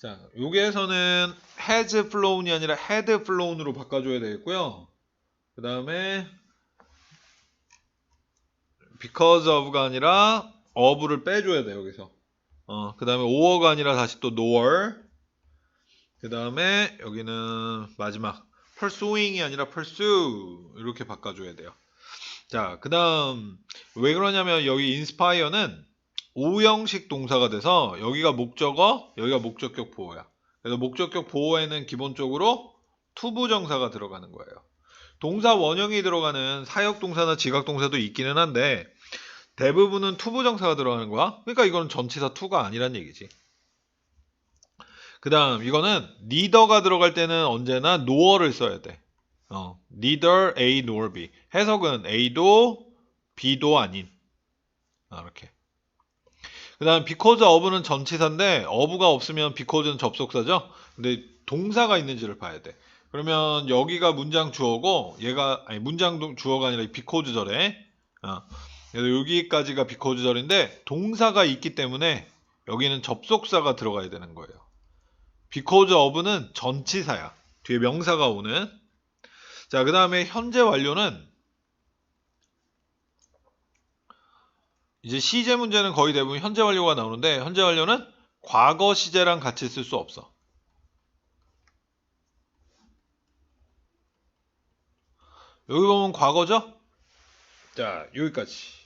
자, 여기에서는 has flown이 아니라 had flown으로 바꿔줘야 되겠고요. 그 다음에 because of가 아니라 of를 빼줘야 돼 여기서. 어, 그 다음에 or가 아니라 다시 또 nor. 그 다음에 여기는 마지막 pursuing이 아니라 pursue 이렇게 바꿔줘야 돼요. 자, 그 다음 왜 그러냐면 여기 inspire는 오형식 동사가 돼서 여기가 목적어, 여기가 목적격 보호야. 그래서 목적격 보호에는 기본적으로 투부정사가 들어가는 거예요. 동사 원형이 들어가는 사역 동사나 지각 동사도 있기는 한데 대부분은 투부정사가 들어가는 거야. 그러니까 이거는 전치사 투가 아니란 얘기지. 그 다음 이거는 neither가 들어갈 때는 언제나 nor를 써야 돼. 어, neither A nor B. 해석은 A도 B도 아닌. 아, 이렇게. 그 다음 because of는 전치사인데 of가 없으면 because는 접속사죠. 근데 동사가 있는지를 봐야 돼. 그러면 여기가 문장 주어고 얘가 아니 문장 동- 주어가 아니라 이 because 절에 어, 여기까지가 because 절인데 동사가 있기 때문에 여기는 접속사가 들어가야 되는 거예요. because of는 전치사야. 뒤에 명사가 오는. 자, 그 다음에 현재 완료는 이제 시제 문제는 거의 대부분 현재 완료가 나오는데 현재 완료는 과거 시제랑 같이 쓸 수 없어. 여기 보면 과거죠? 자, 여기까지.